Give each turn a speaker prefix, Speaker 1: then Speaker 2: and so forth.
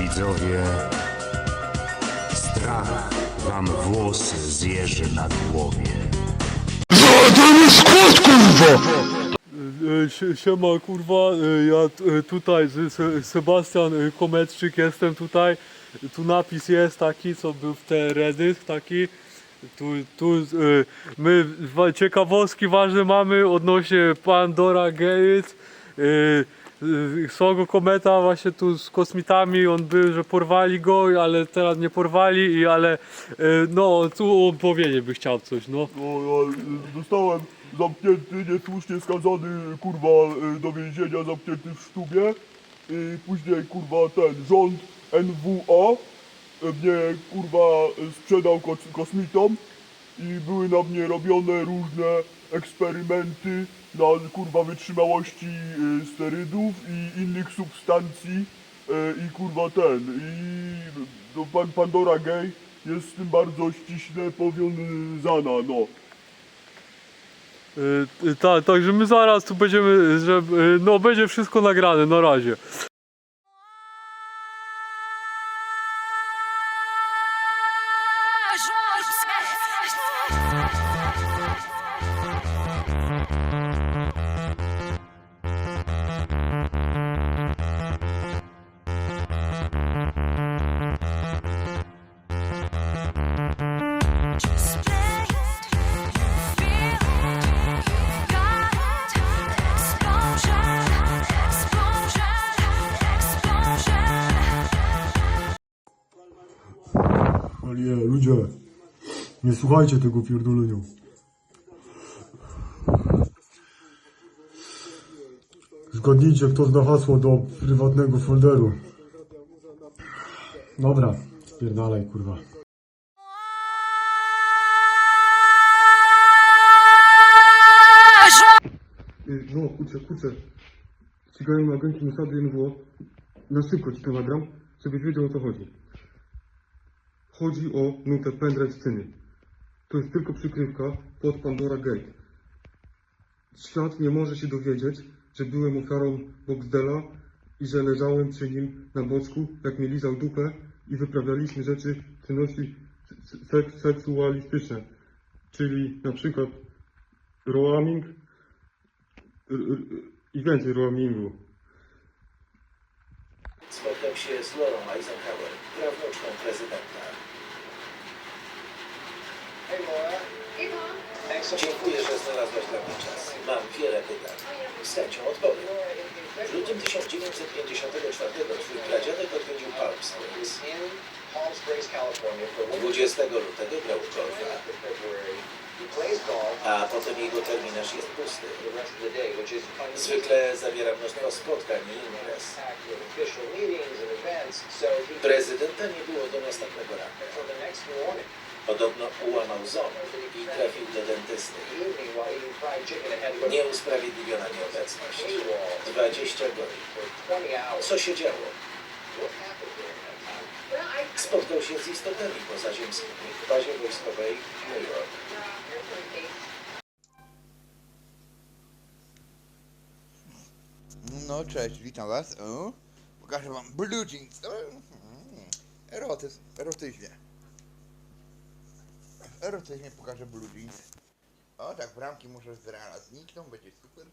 Speaker 1: widzowie, strach wam włosy zjeży na głowie.
Speaker 2: E, sie- Siema kurwa, e, ja e, tutaj Sebastian e, Kometczyk jestem tutaj. Tu napis jest taki, co był w teledych taki. Tu, tu e, my ciekawostki ważne mamy odnośnie Pandora Gates. Słogo Kometa właśnie tu z kosmitami, on był, że porwali go, ale teraz nie porwali, i ale e, no tu on powiedzieć by chciał coś, no.
Speaker 3: No ja y, zostałem zamknięty, niesłusznie skazany kurwa y, do więzienia, zamknięty w sztubie. I później kurwa ten rząd NWA y, mnie kurwa y, sprzedał kos- kosmitom i były na mnie robione różne eksperymenty na kurwa wytrzymałości y, sterydów i innych substancji y, i kurwa ten i no, pan Pandora Gay jest z tym bardzo ściśle powiązana, no.
Speaker 2: Y, Tak, także my zaraz tu będziemy, że, y, no będzie wszystko nagrane, na razie.
Speaker 3: Ale nie, ludzie, nie słuchajcie tego pierdolenia. Zgadnijcie, kto zna hasło do prywatnego folderu. Dobra, spierdalaj, kurwa. No, kurczę, kurczę. Ścigają agenci Mossadu i NWO. Na szybko ci to nagram, żebyś wiedział o co chodzi. Chodzi o nutę pendrive sceny. To jest tylko przykrywka pod Pandora Gate. Świat nie może się dowiedzieć, że byłem ofiarą Boxdela i że leżałem przy nim na boczku, jak mi lizał dupę i wyprawialiśmy rzeczy, czynności sek seksualistyczne. Czyli na przykład roaming i więcej roamingu.
Speaker 4: Spotkał się z Laurą Eisenhower, prawnuczką prezydenta. Dziękuję, że znalazłaś dla mnie czas. Mam wiele pytań. Z chęcią odpowiem. W lutym 1954 twój pradziadek odwiedził Palm Springs.
Speaker 5: in Palm Springs, California for one
Speaker 4: 20 lutego grał w golfa, a potem jego terminarz jest pusty. Zwykle zawiera mnóstwo spotkań i imprez. Prezydenta nie było do następnego ranka. Podobno ułamał ząb i trafił do dentysty. Nieusprawiedliwiona nieobecność.
Speaker 5: paywall
Speaker 4: 20 godzin.
Speaker 5: for 20 hours.
Speaker 4: Co się działo? Spotkał się z istotami pozaziemskimi w bazie wojskowej New York.
Speaker 6: No cześć, witam was. Pokażę wam blue jeans. Mm, Erotyzm, erotyzmie. Erotyzmie pokażę blue jeans. O tak, bramki może z Reala znikną, będzie super.